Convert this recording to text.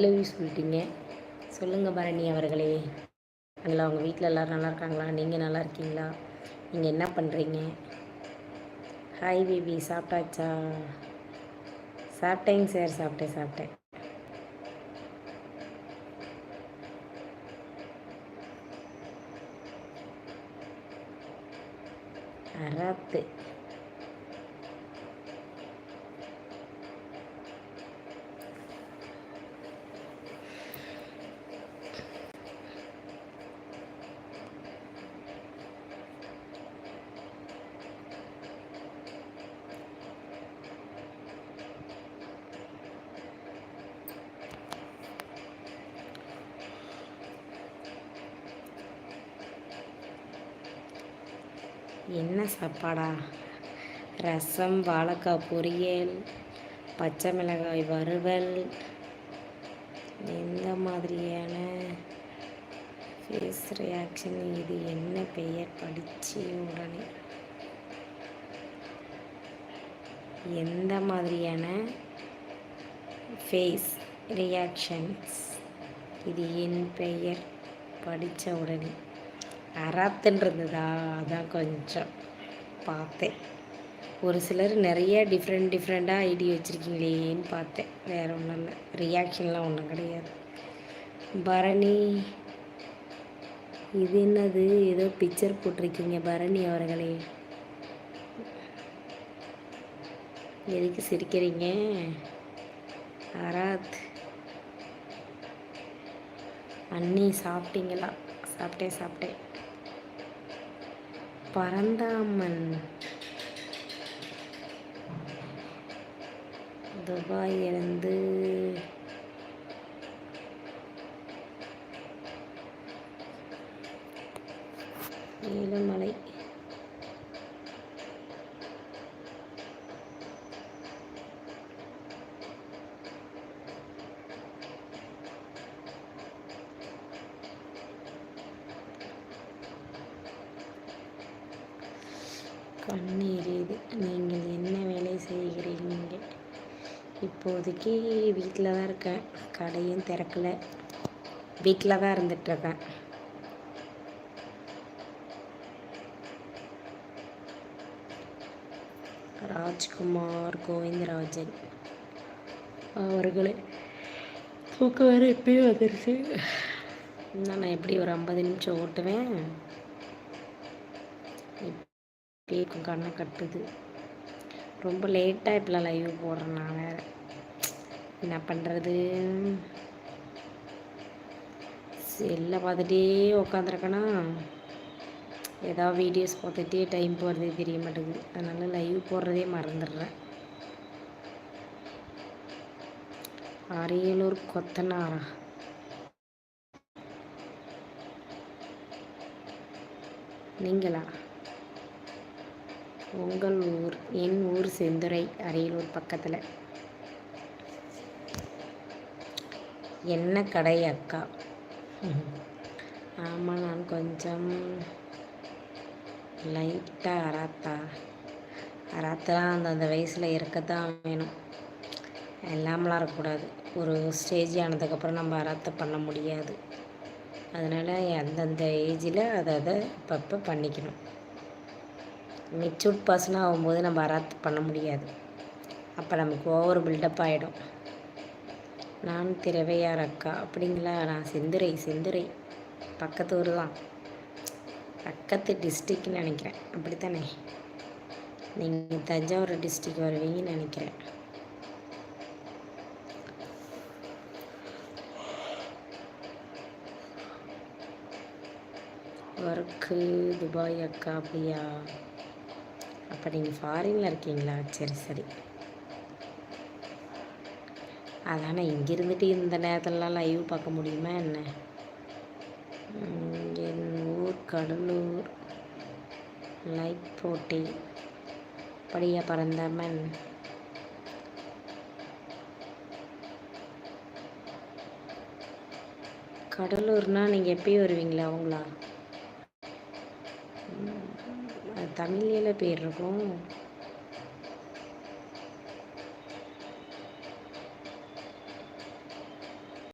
Love you சொல்லிட்டீங்க. சொல்லுங்கள் பரணி அவர்களே. அதில் அவங்க வீட்டில் எல்லோரும் நல்லா இருக்காங்களா? நீங்கள் நல்லா இருக்கீங்களா? நீங்கள் என்ன பண்ணுறீங்க ஹாய் பேபி சாப்பிட்டாச்சா? சாப்பிட்டேங்க சார் சாப்பிட்டேன் சாப்பிட்டேன். அராத்து. என்ன சாப்பாடா? ரசம் வாழைக்காய் பொரியல் பச்சை மிளகாய் வறுவல் எந்த மாதிரியான ஃபேஸ் ரியாக்ஷன் இது என்ன பெயர்? படித்து உடனே. எந்த மாதிரியான ஃபேஸ் ரியாக்ஷன்ஸ் இது என் பெயர். படித்த உடனே. அராத்துன்றதுதா அதான் கொஞ்சம் பார்த்தேன். ஒரு சிலர் நிறைய டிஃப்ரெண்ட் டிஃப்ரெண்ட்டாக ஐடி வச்சுருக்கீங்களேன்னு பார்த்தேன். வேறு ஒன்றும் இல்லை. ரியாக்ஷன்லாம் ஒன்றும் கிடையாது. பரணி இது என்னது? ஏதோ பிக்சர் போட்டிருக்கீங்க பரணி அவர்களே. எதுக்கு சிரிக்கிறீங்க? அராத் அண்ணி சாப்பிட்டீங்களா? சாப்பிட்டேன் சாப்பிட்டேன். பரந்தாமன். துபாயிலிருந்து ஏழுமலை. கண்ணீர் இது நீங்கள் என்ன வேலை செய்கிறீங்க இப்போதைக்கு வீட்டில் தான் இருக்கேன். கடையும் திறக்கல. வீட்டில் தான் இருந்துகிட்ருக்கேன். ராஜ்குமார் கோவிந்தராஜன் அவர்களே தூக்கம் வேறு எப்பயும் வந்துருச்சு நான் எப்படி ஒரு ஐம்பது நிமிஷம் ஓட்டுவேன்? கேட்கும் கண்ணை கட்டுது. ரொம்ப லேட்டாக இப்போலாம் லைவ் போடுறேன் நான். வேறு என்ன பண்ணுறது செல்லை பார்த்துட்டே உக்காந்துருக்கேன்னா ஏதாவது வீடியோஸ் பார்த்துட்டே டைம் போகிறதே தெரிய மாட்டேங்குது. அதனால் லைவ் போடுறதே மறந்துடுறேன். அரியலூர் கொத்தனாரா? நீங்களா? உங்கள் ஊர் என் ஊர் செந்துறை அரியலூர் பக்கத்தில். என்ன கடை அக்கா? ஆமாம் நான் கொஞ்சம் லைட்டாக அராத்தா அராத்தெல்லாம் அந்த அந்த வயசில் இருக்கத்தான் வேணும். எல்லாமலாம் இருக்கக்கூடாது. ஒரு ஸ்டேஜ் ஆனதுக்கப்புறம் நம்ம அராத்த பண்ண முடியாது. அதனால் அந்தந்த ஏஜில் அதை அதை அப்பப்போ பண்ணிக்கணும். மெச்சூர்ட் பர்சனாக ஆகும்போது நம்ம அராத் பண்ண முடியாது. அப்போ நமக்கு ஓவர் பில்டப் ஆகிடும் நான் திரவையார் அக்கா அப்படிங்களா? நான் செந்துரை செந்துரை பக்கத்து ஊர் தான். பக்கத்து டிஸ்ட்ரிக்ட்னு நினைக்கிறேன். அப்படித்தானே? நீங்கள் தஞ்சாவூர் டிஸ்ட்ரிக் வருவீங்கன்னு நினைக்கிறேன். ஒர்க்கு துபாய் அக்கா அப்படியா அப்போ நீங்கள் ஃபாரினில் இருக்கீங்களா? சரி சரி. அதானே இங்கே இருந்துட்டு இந்த நேரத்துலலாம் லைவ் பார்க்க முடியுமா என்ன? என் ஊர் கடலூர். லைக் போட்டி. படியாக பறந்தமன் கடலூர்னால் நீங்கள் எப்பயும் வருவீங்களா அவங்களா தமிழில் பேர் இருக்கும்.